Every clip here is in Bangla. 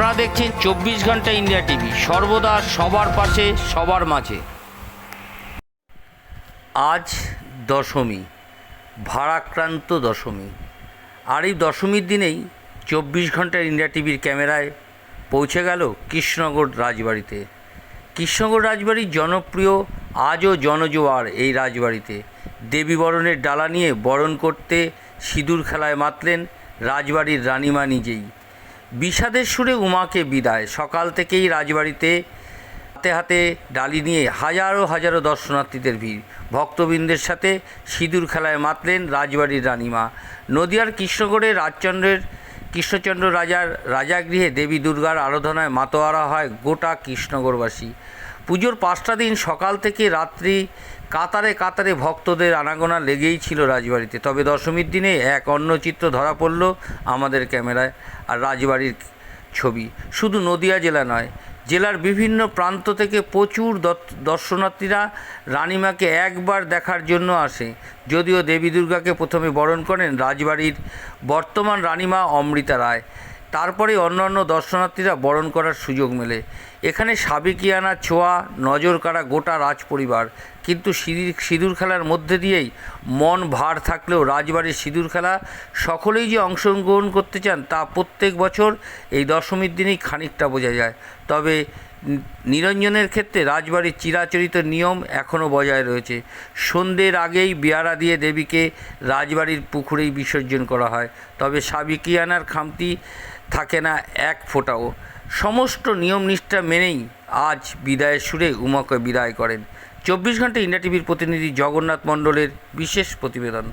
আপনারা দেখছেন চব্বিশ ঘণ্টা ইন্ডিয়া টিভি। সর্বদা সবার পাশে, সবার মাঝে। আজ দশমী, ভারাক্রান্ত দশমী। আর এই দশমীর দিনেই চব্বিশ ঘণ্টা ইন্ডিয়া টিভির ক্যামেরায় পৌঁছে গেল কৃষ্ণনগর রাজবাড়িতে। কৃষ্ণনগর রাজবাড়ির জনপ্রিয়, আজও জনজোয়ার এই রাজবাড়িতে। দেবী বরণের ডালা নিয়ে বরণ করতে সিঁদুর খেলায় মাতলেন রাজবাড়ির রানীমা নিজেই। বিষাদের সুরে উমাকে বিদায়। সকাল থেকেই রাজবাড়িতে হাতে হাতে ডালি নিয়ে হাজারো হাজারো দর্শনার্থীদের ভিড়। ভক্তবৃন্দের সাথে সিঁদুর খেলায় মাতলেন রাজবাড়ির রানীমা। নদিয়ার কৃষ্ণগড়ে রাজচন্দ্রের, কৃষ্ণচন্দ্র রাজার রাজাগৃহে দেবী দুর্গার আরাধনায় মাতোয়ারা হয় গোটা কৃষ্ণগড়বাসী। পুজোর পাঁচটা দিন সকাল থেকে রাত্রি কাতারে কাতারে ভক্তদের আনাগোনা লেগেই ছিল রাজবাড়িতে। তবে দশমীর দিনে এক অন্য চিত্র ধরা পড়ল আমাদের ক্যামেরায় আর রাজবাড়ির ছবি। শুধু নদিয়া জেলা নয়, জেলার বিভিন্ন প্রান্ত থেকে প্রচুর দর্শনার্থীরা রানীমাকে একবার দেখার জন্য আসে। যদিও দেবী দুর্গাকে প্রথমে বরণ করেন রাজবাড়ির বর্তমান রানীমা অমৃতা রায়। তারপরে অন্যান্য দর্শনার্থীরা বরণ করার সুযোগ মেলে। এখানে সাবেকিয়ানা ছোঁয়া নজর কাড়া গোটা রাজ পরিবার কিন্তু সিঁদুর সিঁদুর খেলার মধ্যে দিয়েই মন ভার থাকলেও রাজবাড়ির সিঁদুর খেলা সকলেই যে অংশগ্রহণ করতে চান তা প্রত্যেক বছর এই দশমীর দিনেই খানিকটা বোঝা যায়। তবে নিরঞ্জনের ক্ষেত্রে রাজবাড়ির চিরাচরিত নিয়ম এখনও বজায় রয়েছে। সন্ধ্যের আগেই বিয়ারা দিয়ে দেবীকে রাজবাড়ির পুকুরেই বিসর্জন করা হয়। তবে সাবিকিয়ানার খামতি থাকে না এক ফোঁটাও। সমস্ত নিয়ম নিষ্ঠা মেনেই আজ বিদায়ের সুরে উমাকে বিদায় করেন। চব্বিশ ঘণ্টা ইন্ডিয়া টিভির প্রতিনিধি জগন্নাথ মণ্ডলের বিশেষ প্রতিবেদন।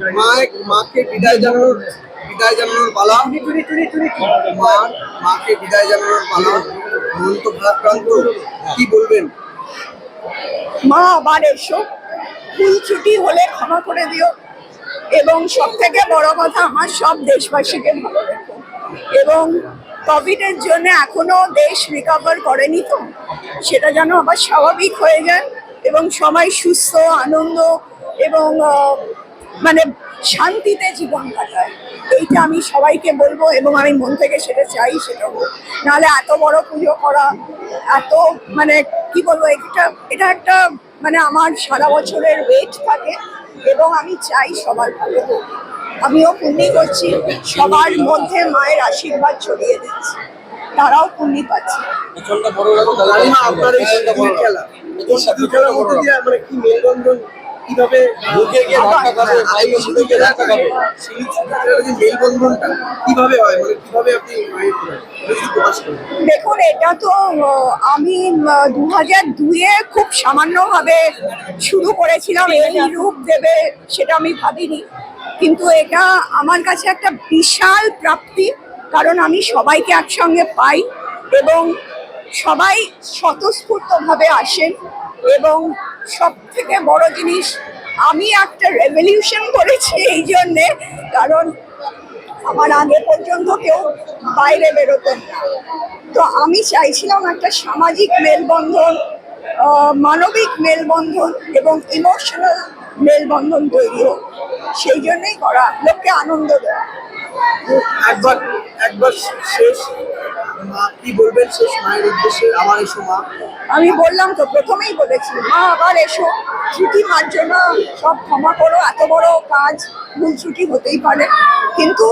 মায়ের মাকে বিদায় জানানোর বিদায় জানানোর পালা। মার মাকে বিদায় জানানোর পালা। মন তো ভারাক্রান্ত কি বলবেন? মা আবার এসো। ভুল ছুটি হলে ক্ষমা করে দিও। এবং সব থেকে বড় কথা আমার সব দেশবাসীকে ভালো রেখো। এবং কোভিডের জন্য এখনও দেশ রিকভার করেনি তো। সেটা যেন আবার স্বাভাবিক হয়ে যায় এবং সবাই সুস্থ আনন্দ এবং মানে শান্তিতে জীবন কাটায়। এইটা আমি সবাইকে বলব এবং আমি মন থেকে সেটা চাই সেটা হোক। নাহলে এত বড় পুজো করা এত মানে কি বলব এটা এটা একটা মানে আমার সারা বছরের ওয়েট থাকে এবং আমি চাই সবার ভালো হোক। আমিও পুণ্যি করছি সবার মধ্যে মায়ের আশীর্বাদ ছড়িয়ে দিচ্ছি তারাও পুণ্যি পাচ্ছে। আপনার এই খেলা। মধ্যে দিয়ে মানে কি মেলবন্ধন কীভাবে বুকে গিয়ে ধাক্কা খাবে সিঁদুর খেলা খাবে সেই যে মেলবন্ধনটা কীভাবে হয়? মানে কীভাবে আপনি করেন দেখুন এটা তো আমি দু হাজার দুয়ে খুব সামান্যভাবে শুরু করেছিলাম এই রূপ দেবে সেটা আমি ভাবিনি। কিন্তু এটা আমার কাছে একটা বিশাল প্রাপ্তি কারণ আমি সবাইকে একসঙ্গে পাই এবং সবাই স্বতঃস্ফূর্তভাবে আসেন এবং সব থেকে বড় জিনিস, আমি একটা রেভলিউশন করেছি এই জন্যে, কারণ আমার আগে পর্যন্ত কেউ বাইরে বেরোতেন না। তো আমি চাইছিলাম একটা সামাজিক মেলবন্ধন মানবিক মেলবন্ধন এবং ইমোশনাল মেলবন্ধন তৈরি হোক। সেই জন্যই করা, লোককে আনন্দ দেওয়া। একবার একবার শেষ কি বলবেন শেষ মায়ের উদ্দেশ্যে? আমার এসো মা। আমি বললাম তো প্রথমেই বলেছি মা আবার এসো। মার্জনা সব ক্ষমা করো এত বড় কাজ ভুল ছুটি হতেই পারে। কিন্তু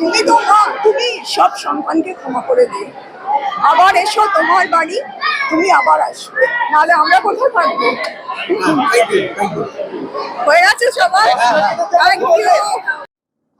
তুমি তো মা তুমি সব সন্তানকে ক্ষমা করে দিও। আবার এসো তোমার বাড়ি তুমি আবার আসবে। নাহলে আমরা কোথায় থাকব? ইউ হয়ে গেছে সবাই থ্যাংক ইউ